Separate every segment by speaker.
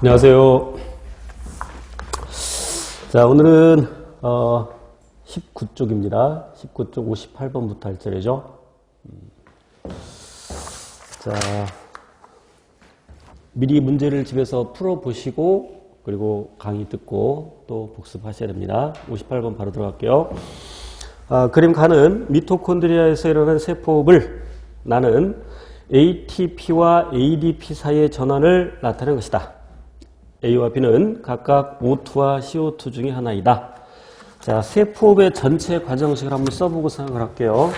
Speaker 1: 안녕하세요. 자, 오늘은 어, 19쪽입니다. 19쪽 58번부터 할 차례죠. 음. 자, 미리 문제를 집에서 풀어보시고 그리고 강의 듣고 또 복습하셔야 됩니다. 58번 바로 들어갈게요. 아, 그림 가는 미토콘드리아에서 일어나는 세포업을 나는 ATP와 ADP 사이의 전환을 나타내는 것이다. A와 B는 각각 O2와 CO2 중에 하나이다. 자, 세포업의 전체 과정식을 한번 써보고 생각을 할게요.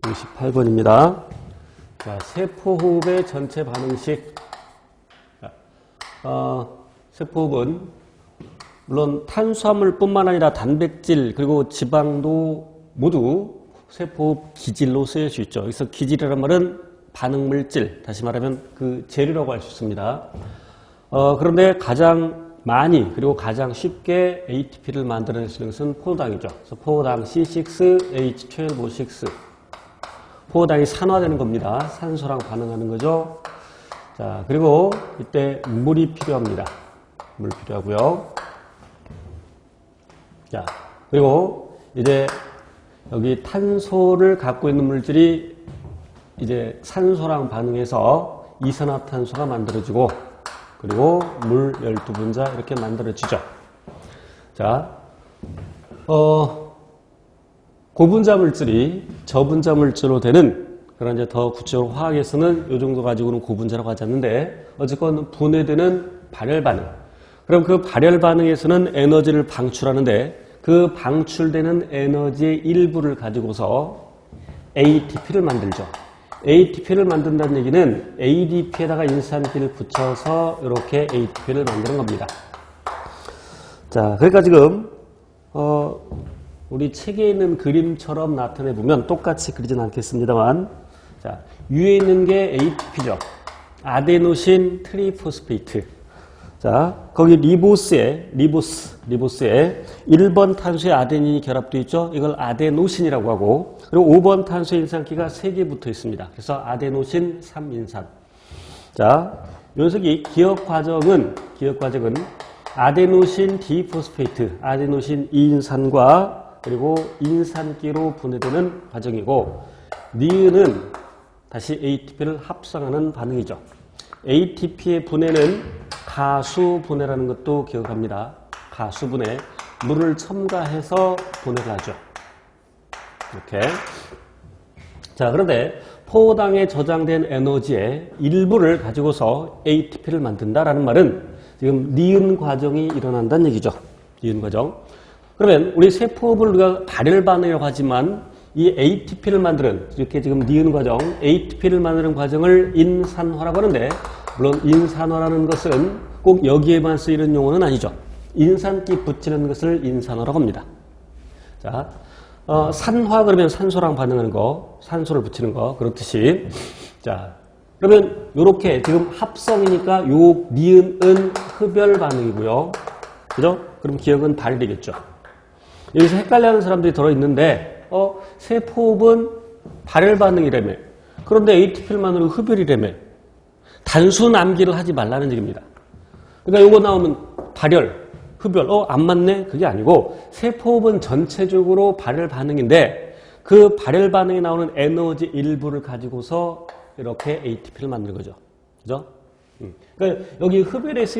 Speaker 1: (58번입니다) 자, 세포호흡의 전체 반응식. 자, 어, 세포호흡은 물론 탄수화물뿐만 아니라 단백질 그리고 지방도 모두 세포호흡 기질로 쓰일 수 있죠. 그래서 기질이라는 말은 반응 물질, 다시 말하면 그 재료라고 할 수 있습니다. 어, 그런데 가장 많이 그리고 가장 쉽게 ATP를 만들어낼 수 있는 것은 포도당이죠. 그래서 포도당 C6H12O6 포도당이 산화되는 겁니다. 산소랑 반응하는 거죠. 자, 그리고 이때 물이 필요합니다. 물 필요하고요. 자, 그리고 이제 여기 탄소를 갖고 있는 물질이 이제 산소랑 반응해서 이산화탄소가 만들어지고 그리고 물 12분자 이렇게 만들어지죠. 자, 어, 고분자 물질이 저분자 물질로 되는 그런 이제 더 구체적으로 화학에서는 이 정도 가지고는 고분자라고 하지 않는데 어쨌건 분해되는 발열 반응. 그럼 그 발열 반응에서는 에너지를 방출하는데 그 방출되는 에너지의 일부를 가지고서 ATP를 만들죠. ATP를 만든다는 얘기는 ADP에다가 인산기를 붙여서 이렇게 ATP를 만드는 겁니다. 자, 그러니까 지금 어, 우리 책에 있는 그림처럼 나타내 보면 똑같이 그리진 않겠습니다만, 자, 위에 있는 게 ATP죠. 아데노신 트리포스페이트. 자, 거기 리보스에, 리보스, 리보스에 1번 탄소에 아데닌이 결합되어 있죠. 이걸 아데노신이라고 하고, 그리고 5번 탄소의 인산기가 3개 붙어 있습니다. 그래서 아데노신 3인산. 자, 녀석이 기억 과정은, 기억 과정은 아데노신 디포스페이트, 아데노신 2인산과 그리고 인산기로 분해되는 과정이고, 니은은 다시 ATP를 합성하는 반응이죠. ATP의 분해는 가수 분해라는 것도 기억합니다. 가수 분해. 물을 첨가해서 분해를 하죠. 이렇게. 자, 그런데 포당에 저장된 에너지의 일부를 가지고서 ATP를 만든다라는 말은 지금 니은 과정이 일어난다는 얘기죠. 니은 과정. 그러면 우리 세포업을 우리가 발열 반응이라고 하지만 이 ATP를 만드는 이렇게 지금 니은 과정, ATP를 만드는 과정을 인산화라고 하는데 물론 인산화라는 것은 꼭 여기에만 쓰이는 용어는 아니죠. 인산기 붙이는 것을 인산화라고 합니다. 자, 어, 산화 그러면 산소랑 반응하는 거, 산소를 붙이는 거 그렇듯이 자 그러면 이렇게 지금 합성이니까 요 니은은 흡열 반응이고요. 그죠? 그럼 기억은 발되겠죠. 여기서 헷갈려하는 사람들이 들어 있는데 어, 세포흡은 발열 반응이라며. 그런데 ATP를 만으로 흡열이라며. 단순 암기를 하지 말라는 얘기입니다. 그러니까 요거 나오면 발열, 흡열, 어, 안 맞네? 그게 아니고 세포흡은 전체적으로 발열 반응인데 그 발열 반응에 나오는 에너지 일부를 가지고서 이렇게 ATP를 만드는 거죠. 그죠? 음. 그러니까 여기 흡열에 쓰